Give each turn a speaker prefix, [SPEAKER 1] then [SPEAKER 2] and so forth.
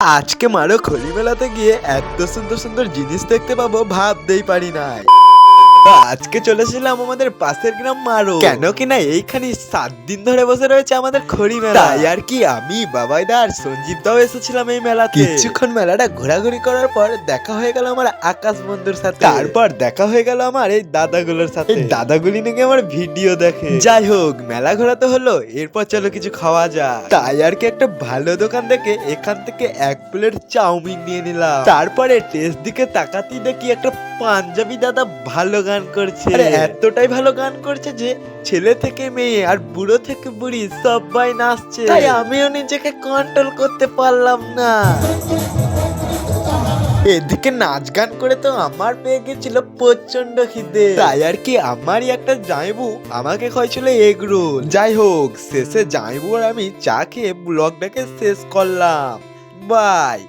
[SPEAKER 1] আজকে মারো খলি মেলাতে গিয়ে এত সুন্দর সুন্দর জিনিস দেখতে পাবো ভাবতেই পারি নাই। আজকে চলেছিলাম আমাদের পাশের গ্রাম মারো। কেন কি না এইখানে সাত দিন ধরে বসে রয়েছে আমাদের খড়ি মেলা। তাই আর কি আমি বাবাইদা আর সঞ্জীব দাও এসেছিলাম এই মেলাতে। কিছুক্ষণ মেলাটা ঘোরাঘুরি করার পর দেখা হয়ে গেল আমার আকাশ বন্ধুর সাথে। তারপর দেখা হয়ে গেল আমার এই দাদাগুলোর সাথে। এই দাদাগুলি নাকি আমার ভিডিও দেখে। যাই হোক মেলা ঘোরা তো হলো এরপর চলো কিছু খাওয়া যায় তাই আর কি একটা ভালো দোকান দেখে এখান থেকে এক প্লেট চাউমিন নিয়ে নিলাম। তারপরে টেস্ট দিকে তাকাতেই দেখি একটা পাঞ্জাবি দাদা ভালো গান করছে। আরে এতটাই ভালো গান করছে যে ছেলে থেকে মেয়ে আর বুড়ো থেকে বুড়ি সবাই নাচছে। তাই আমিও নিজেকে কন্ট্রোল করতে পারলাম না। এদিকে নাচ গান করে তো আমার পেয়ে গেছিল প্রচণ্ড খিদে। তাই আর কি আমারই একটা জাইবু আমাকে খাইছিল এগ রোল যাই হোক শেষে জাইবু আর আমি চা খেয়ে ব্লগটাকে শেষ করলাম। বাই